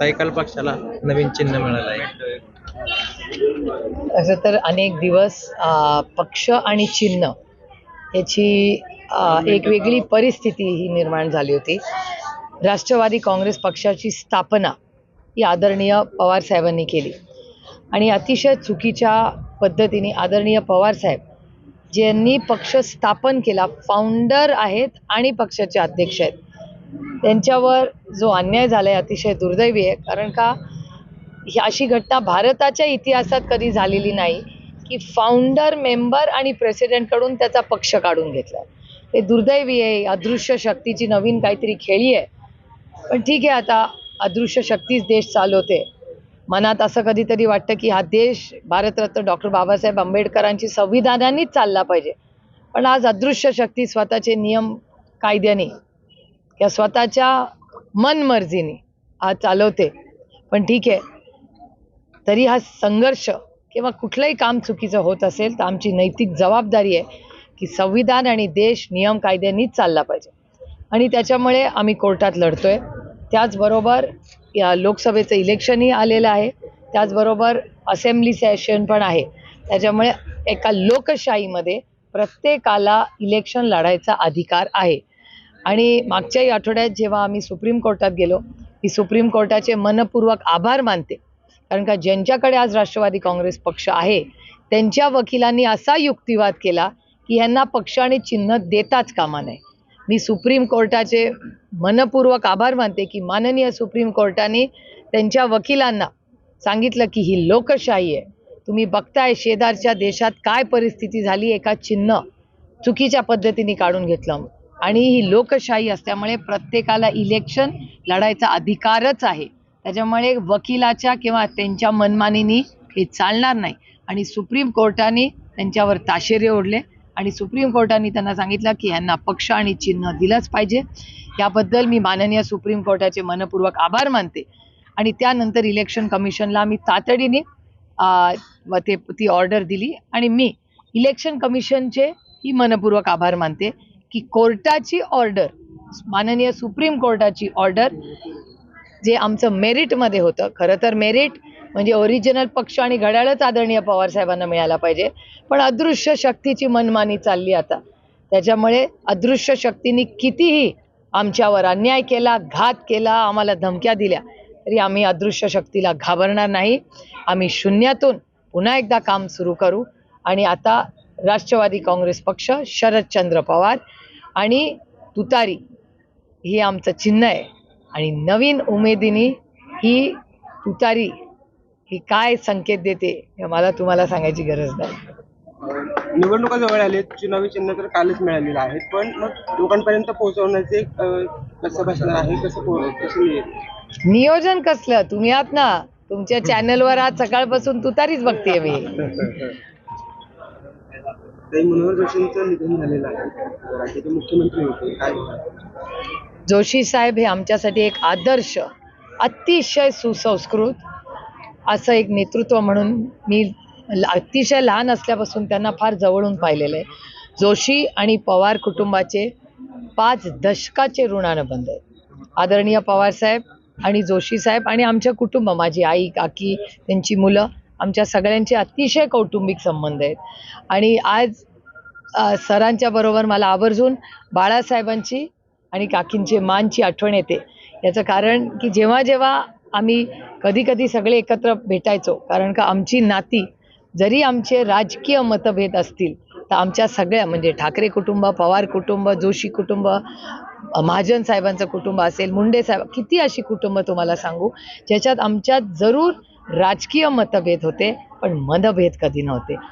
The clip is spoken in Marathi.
तैकाल पक्षाला नवीन चिन्ह मिळालं आहे. असं तर अनेक दिवस अ, पक्ष आणि चिन्ह याची अ, एक वेगळी परिस्थिती ही निर्माण झाली होती. राष्ट्रवादी काँग्रेस पक्षाची स्थापना ही आदरणीय पवार साहेबांनी केली. आणि अतिशय चुकीच्या पद्धतीने आदरणीय पवार साहेब ज्यांनी पक्ष स्थापन केला फाउंडर आहेत आणि पक्षाचे अध्यक्ष आहेत. त्यांच्यावर जो अन्याय झाला आहे अतिशय दुर्दैवी आहे. कारण का ही अशी घटना भारताच्या इतिहासात कधी झालेली नाही की फाउंडर मेंबर आणि प्रेसिडेंटकडून त्याचा पक्ष काढून घेतला हे दुर्दैवी आहे अदृश्य शक्तीची नवीन काहीतरी खेळी आहे. पण ठीक आहे आता अदृश्य शक्तीच देश चालवते. मनात असं कधीतरी वाटतं की हा देश भारतरत्न डॉक्टर बाबासाहेब आंबेडकरांची संविधानानेच चालला पाहिजे. पण आज अदृश्य शक्ती स्वतःचे नियम कायद्याने किंवा स्वतःच्या मनमर्जीने आज चालवते. पण ठीक आहे. तरी हा संघर्ष किंवा कुठलंही काम चुकीचं होत असेल तर आमची नैतिक जबाबदारी आहे की संविधान आणि देश नियम कायद्यांनीच चालला पाहिजे. आणि त्याच्यामुळे आम्ही कोर्टात लढतो आहे त्याचबरोबर या लोकसभेचं इलेक्शनही आलेलं आहे. त्याचबरोबर असेंब्ली सेशन पण आहे. त्याच्यामुळे एका लोकशाहीमध्ये प्रत्येकाला इलेक्शन लढायचा अधिकार आहे. आणि मागच्याही आठवड्यात जेव्हा आम्ही सुप्रीम कोर्टात गेलो मी सुप्रीम कोर्टाचे मनपूर्वक आभार मानते. कारण का ज्यांच्याकडे आज राष्ट्रवादी काँग्रेस पक्ष आहे त्यांच्या वकिलांनी असा युक्तिवाद केला की यांना पक्ष आणि चिन्ह देताच कामा नये. मी सुप्रीम कोर्टाचे मनपूर्वक आभार मानते की माननीय सुप्रीम कोर्टाने त्यांच्या वकिलांना सांगितलं की ही लोकशाही आहे. तुम्ही बघताय शेजारच्या देशात काय परिस्थिती झाली एका चिन्ह चुकीच्या पद्धतीने काढून घेतलं. आणि ही लोकशाही असल्यामुळे प्रत्येकाला इलेक्शन लढायचा अधिकारच आहे. त्याच्यामुळे वकिलाच्या किंवा त्यांच्या मनमानीनी हे चालणार नाही. आणि सुप्रीम कोर्टाने त्यांच्यावर ताशेरे ओढले आणि सुप्रीम कोर्टाने त्यांना सांगितलं की यांना पक्ष आणि चिन्ह दिलंच पाहिजे. याबद्दल मी माननीय सुप्रीम कोर्टाचे मनपूर्वक आभार मानते. आणि त्यानंतर इलेक्शन कमिशनला आम्ही तातडीने व ते ती ऑर्डर दिली. आणि मी इलेक्शन कमिशनचे ही मनपूर्वक आभार मानते. की कोर्टाची ऑर्डर माननीय सुप्रीम कोर्टाची ऑर्डर जे आमचं मेरिटमध्ये होतं. खरं तर मेरिट म्हणजे ओरिजिनल पक्ष आणि घड्याळच आदरणीय पवार साहेबांना मिळाला पाहिजे. पण अदृश्य शक्तीची मनमानी चालली आता. त्याच्यामुळे अदृश्य शक्तीने कितीही आमच्यावर अन्याय केला घात केला आम्हाला धमक्या दिल्या तरी आम्ही अदृश्य शक्तीला घाबरणार नाही. आम्ही शून्यातून पुन्हा एकदा काम सुरू करू. आणि आता राष्ट्रवादी काँग्रेस पक्ष शरदचंद्र पवार आणि तुतारी हे आमचं चिन्ह आहे. आणि नवीन उमेदीने ही तुतारी ही काय संकेत देते हे मला तुम्हाला सांगायची गरज नाही. निवडणुका जवळ आले चुनावी चिन्ह तर कालच मिळालेलं आहे पण मग लोकांपर्यंत पोहोचवण्याचे कसं बसणार आहे कसं कसं नियोजन कसलं? तुम्ही आहात ना तुमच्या चॅनलवर आज सकाळपासून तुतारीच बघते मी. ताई मनोहर जोशींचं निधन झालेलं आहे. राज्याचे मुख्यमंत्री होते. काय जोशी साहेब हे आमच्यासाठी एक आदर्श अतिशय सुसंस्कृत असं एक नेतृत्व म्हणून मी अतिशय लहान असल्यापासून त्यांना फार जवळून पाहिलेलं आहे. जोशी आणि पवार कुटुंबाचे पाच दशकाचे ऋणानुबंध आहेत. आदरणीय पवार साहेब आणि जोशी साहेब आणि आमच्या कुटुंब माझी आई काकी त्यांची मुलं आमच्या सगळ्यांचे अतिशय कौटुंबिक संबंध आहेत. आणि आज सरांच्या बरोबर मला आवर्जून बाळासाहेबांची आणि काकींची मानची आठवण येते. याचं कारण की जेव्हा जेव्हा आम्ही कधी कधी सगळे एकत्र भेटायचो कारण का आमची नाती जरी आमचे राजकीय मतभेद असतील तर आमच्या सगळ्या म्हणजे ठाकरे कुटुंब पवार कुटुंब जोशी कुटुंब महाजन साहेबांचं कुटुंब असेल मुंडे साहेब किती अशी कुटुंब तुम्हाला सांगू ज्याच्यात आमच्यात जरूर राजकीय मतभेद होते पण मनभेद कधी नव्हते.